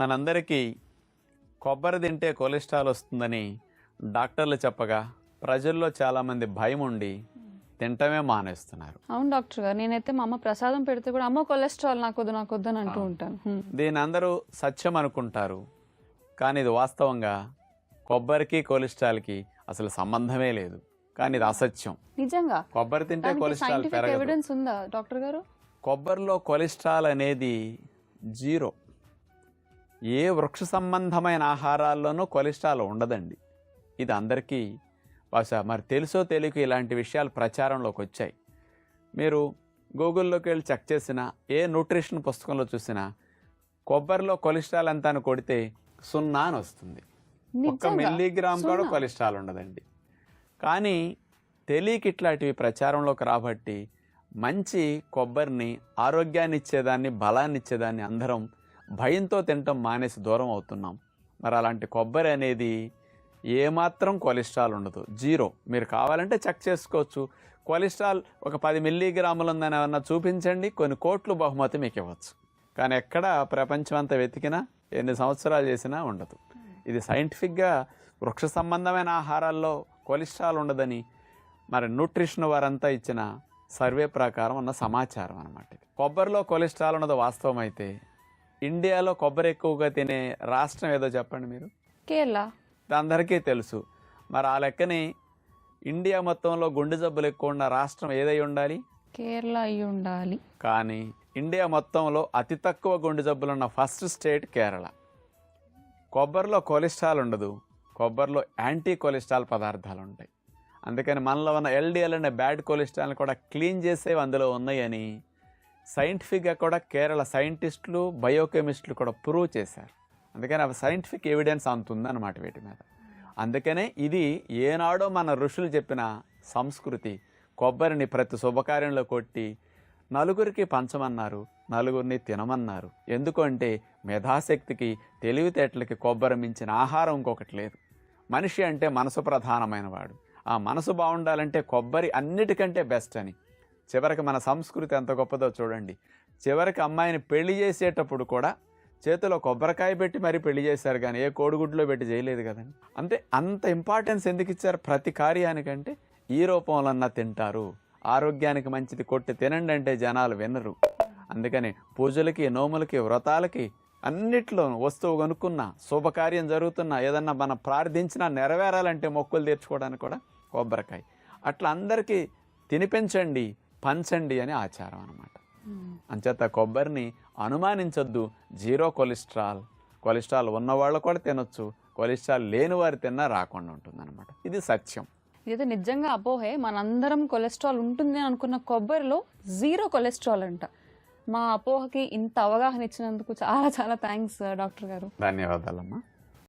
మనందరికీ కొబ్బరి తింటే కొలెస్ట్రాల్ వస్తుందని డాక్టర్లు చెప్పగా ప్రజల్లో చాలామంది భయం ఉండి తింటమే మానేస్తున్నారు. అవును డాక్టర్ గారు నేనైతే మా అమ్మ ప్రసాదం పెడితే కూడా అమ్మ కొలెస్ట్రాల్ నాకొద్దు నాకొద్దు అని అంటూ ఉంటాను. దీని అందరూ సత్యం అనుకుంటారు కానీ ఇది వాస్తవంగా కొబ్బరికి కొలెస్ట్రాల్కి అసలు సంబంధమే లేదు. కానీ ఇది అసత్యం. నిజంగా? కొబ్బరి తింటే కొలెస్ట్రాల్ ఎవిడెన్స్ ఉందా డాక్టర్ గారు? కొబ్బరిలో కొలెస్ట్రాల్ అనేది జీరో. ఏ వృక్ష సంబంధమైన ఆహారాల్లోనూ కొలెస్ట్రాల్ ఉండదండి ఇది అందరికీ బహుశా మరి తెలుసో తెలియక ఇలాంటి విషయాలు ప్రచారంలోకి వచ్చాయి మీరు గూగుల్లోకి వెళ్ళి చెక్ చేసినా ఏ న్యూట్రిషన్ పుస్తకంలో చూసినా కొబ్బరిలో కొలెస్ట్రాల్ ఎంత అని కొడితే సున్నా అని వస్తుంది ఒక్క? మిల్లీగ్రామ్ కూడా? కొలెస్ట్రాల్ ఉండదండి కానీ తెలియక ఇట్లాంటివి ప్రచారంలోకి రాబట్టి మంచి కొబ్బరిని ఆరోగ్యాన్ని ఇచ్చేదాన్ని బలాన్ని ఇచ్చేదాన్ని అందరం భయంతో తినటం మానేసి దూరం అవుతున్నాం. మరి అలాంటి కొబ్బరి అనేది ఏమాత్రం కొలెస్ట్రాల్ ఉండదు. జీరో. మీరు కావాలంటే చెక్ చేసుకోవచ్చు. కొలెస్ట్రాల్ ఒక పది మిల్లీగ్రాములు ఉందని ఏమన్నా చూపించండి. కొన్ని కోట్లు బహుమతి మీకు ఇవ్వచ్చు. కానీ ఎక్కడ ప్రపంచం అంతా వెతికినా ఎన్ని సంవత్సరాలు చేసినా ఉండదు. ఇది సైంటిఫిక్గా వృక్ష సంబంధమైన ఆహారాల్లో కొలెస్ట్రాల్ ఉండదని మరి న్యూట్రిషన్ వారంతా ఇచ్చిన సర్వే ప్రకారం ఉన్న సమాచారం అనమాట కొబ్బరిలో కొలెస్ట్రాల్ ఉన్నది వాస్తవం అయితే ఇండియాలో కొబ్బరి ఎక్కువగా తినే రాష్ట్రం ఏదో చెప్పండి మీరు? కేరళ. అందరికీ తెలుసు. మరి ఆ లెక్కని ఇండియా మొత్తంలో గుండె జబ్బులు ఎక్కువ ఉన్న రాష్ట్రం ఏదై ఉండాలి? కేరళ అయి ఉండాలి. కానీ ఇండియా మొత్తంలో అతి తక్కువ గుండె జబ్బులు ఉన్న ఫస్ట్ స్టేట్ కేరళ. కొబ్బరిలో కొలెస్ట్రాల్ ఉండదు. కొబ్బరిలో యాంటీ కొలెస్ట్రాల్ పదార్థాలు ఉంటాయి. అందుకని మనలో ఉన్న ఎల్డిఎల్ అనే బ్యాడ్ కొలెస్ట్రాల్ని కూడా క్లీన్ చేసేవి అందులో ఉన్నాయని సైంటిఫిక్గా కూడా కేరళ సైంటిస్టులు బయోకెమిస్టులు కూడా ప్రూవ్ చేశారు. అందుకని అవి సైంటిఫిక్ ఎవిడెన్స్ అంతుందన్నమాట వీటి మీద. అందుకనే ఇది ఏనాడో మన ఋషులు చెప్పిన సంస్కృతి కొబ్బరిని ప్రతి శుభకార్యంలో కొట్టి నలుగురికి పంచమన్నారు నలుగురిని తినమన్నారు. ఎందుకంటే మేధాశక్తికి తెలివితేటలకి కొబ్బరి మించిన ఆహారం ఇంకొకటి లేదు. మనిషి అంటే మనసు ప్రధానమైనవాడు ఆ మనసు బాగుండాలంటే కొబ్బరి అన్నిటికంటే బెస్ట్ అని. చివరికి మన సంస్కృతి ఎంత గొప్పదో చూడండి. చివరికి అమ్మాయిని పెళ్ళి చేసేటప్పుడు కూడా చేతిలో కొబ్బరికాయ పెట్టి మరీ పెళ్ళి చేశారు కానీ ఏ కోడిగుడ్లో పెట్టి చేయలేదు కదండి. అంటే అంత ఇంపార్టెన్స్ ఎందుకు ఇచ్చారు? ప్రతి కార్యానికంటే ఈ రూపంలో తింటారు. ఆరోగ్యానికి మంచిది కొట్టి తినండి అంటే జనాలు వినరు. అందుకని పూజలకి నోములకి వ్రతాలకి అన్నిట్లో వస్తువు కొనుక్కున్నా శుభకార్యం జరుగుతున్నా ఏదన్నా మనం ప్రార్థించినా నెరవేరాలంటే మొక్కులు తీర్చుకోవడానికి కూడా కొబ్బరికాయ. అట్లా అందరికీ తినిపించండి. పంచండి అని ఆచారం అన్నమాట. అంచేత కొబ్బరిని అనుమానించొద్దు. Zero cholesterol. కొలెస్ట్రాల్ ఉన్నవాళ్ళు కూడా తినొచ్చు. కొలెస్ట్రాల్ లేని వారు తిన్నా రాకుండా ఉంటుంది ఇది సత్యం. ఇదైతే నిజంగా అపోహే. మనందరం కొలెస్ట్రాల్ ఉంటుంది అని అనుకున్న కొబ్బరిలో జీరో కొలెస్ట్రాల్ అంట. మా అపోహకి ఇంత అవగాహన ఇచ్చినందుకు చాలా చాలా థ్యాంక్స్ డాక్టర్ గారు. ధన్యవాదాలమ్మా.